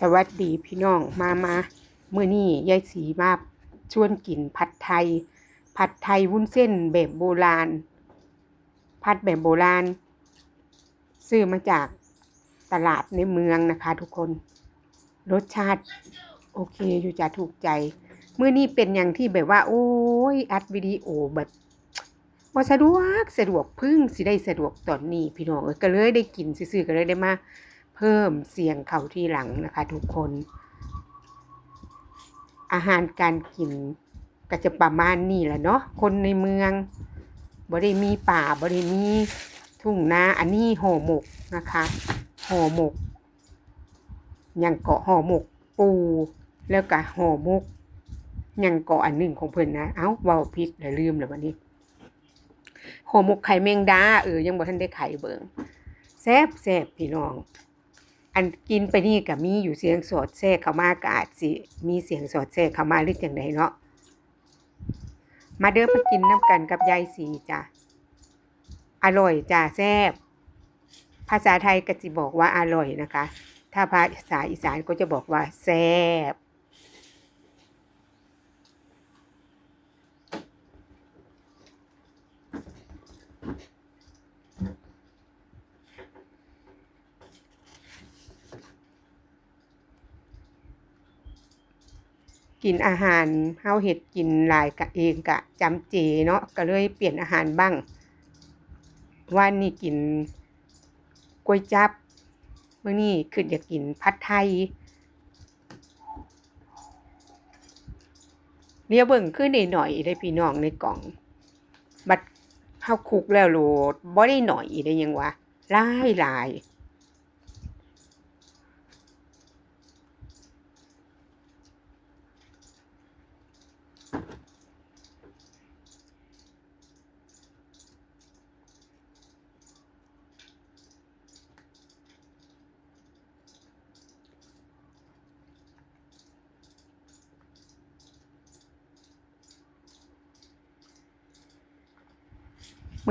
สวัสดีพี่น้องมามาเมื่อนี้ยายสีมาชวนกินผัดไทย ผัดไทยวุ้นเส้นแบบโบราณ ผัดแบบโบราณ ซื้อมาจากตลาดในเมืองนะคะทุกคน รสชาติโอเคอยู่จะถูกใจเมื่อนี้เป็นอย่างที่แบบว่า โอ้ยอัดวิดีโอแบบ ว่าสะดวกสะดวกพึ่งสิได้สะดวกตอนนี้พี่น้องเอ้ยก็เลยได้กินซื่อๆก็เลยได้มา เพิ่มเสียงเข่าที่หลังนะคะ ทุกคน อาหารการกินก็จะประมาณนี้แหละเนาะคนในเมืองบ่ได้มีป่าบ่ได้มีทุ่งนาอันนี้ห่อหมกนะคะห่อหมกยังเกาะห่อหมกปูแล้วก็ห่อหมกยังเกาะอันหนึ่งของเพิ่อนนะ เอ้าเว้าผิดแล้วลืมแล้ววันนี้ ห่อหมกไข่แมงดาเออยังบ่ทันได้ไข่เบิงแซ่บแซ่บพี่น้อง อันกินไปนี่ก็มีอยู่เสียงสอดแทรกเข้ามากอาจสิมีเสียงสอดแทรกเข้ามาหรือจังไดเนาะมาเด้อมากินน้ำกันกับยายสีจ้ะอร่อยจ้ะแซ่บภาษาไทยก็จะบอกว่าอร่อยนะคะ ถ้าภาษาอีสานก็จะบอกว่าแซ่บ กินอาหารเฮาเฮ็ดกินหลายกะเองกะจำเจเนาะก็เลยเปลี่ยนอาหารบ้างวันนี้กินก๋วยจั๊บมื้อนี้คืออยากกินผัดไทยเดี๋ยเบิ่งคือได้หน่อยได้พี่น้องในกล่อง บัดเฮาคลุกแล้วโหลดบ่ได้หน่อยได้ยังวะหลายหลาย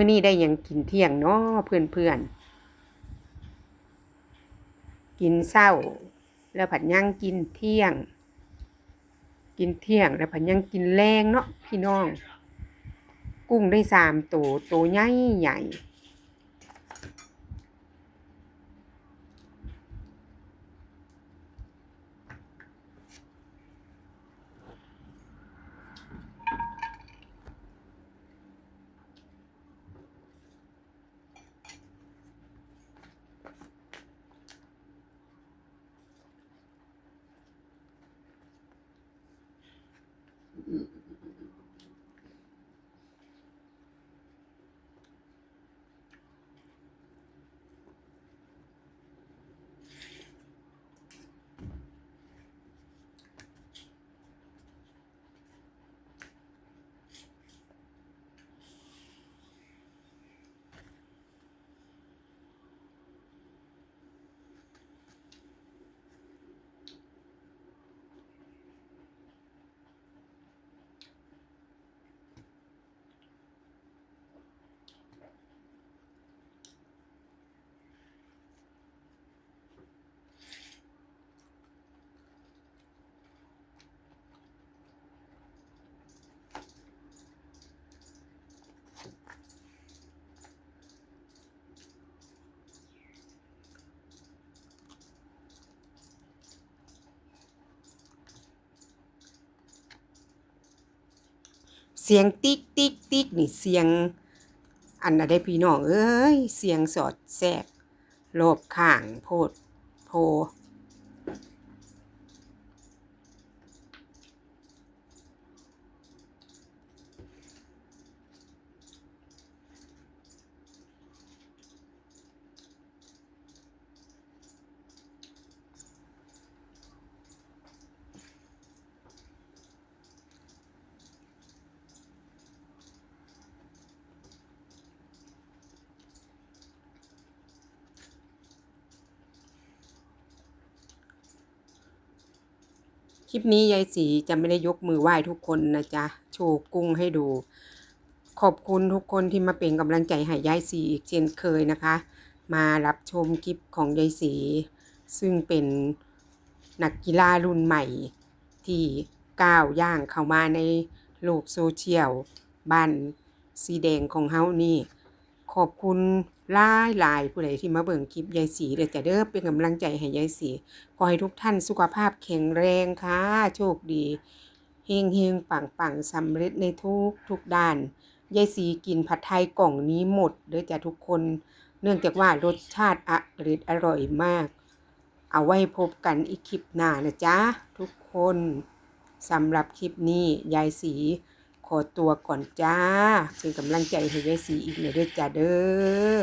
มื่อนี้ได้ยังกินเที่ยงเนาะเพื่อนเพื่อนกินเศร้า แล้วผัดย่างกินเที่ยง กินเที่ยง แล้วผัดย่างกินแรงเนาะพี่น้อง กุ้งได้สามตัวตัวใหญ่ใหญ่ สียงติ๊กติ๊กติ๊กนี่เสียง อันน่ะได้พี่น้องเอ้ยเสียงสอดแทรกโลบข้างโพดโพ คลิปนี้ยายสีจะไม่ได้ยกมือไหว้ทุกคนนะจ๊ะ โชว์กุ้งให้ดู ขอบคุณทุกคนที่มาเป็นกำลังใจให้ยายสีอีกเช่นเคยนะคะ มารับชมคลิปของยายศรีซึ่งเป็นนักกีฬารุ่นใหม่ ที่ก้าวย่างเข้ามาในโลกโซเชียลบ้านสีแดงของเฮานี่ ขอบคุณหลายหลายผู้ใดที่มาเบิ่งคลิปยายศรีเด้อจ้ะเด้อเป็นกำลังใจให้ยายศรีขอให้ทุกท่านสุขภาพแข็งแรงค่ะ โชคดีเฮงเฮงปังปังสำเร็จในทุกทุกด้านยายศรีกินผัดไทยกล่องนี้หมดเด้อจ้ะทุกคน เนื่องจากว่ารสชาติอร่อยอร่อยมาก เอาไว้พบกันอีกคลิปหน้านะจ๊ะทุกคนสำหรับคลิปนี้ยายสี ขอตัวก่อนจ้าเป็นกำลังใจให้ยายสีอีกหน่อยด้วยจ้าเด้อ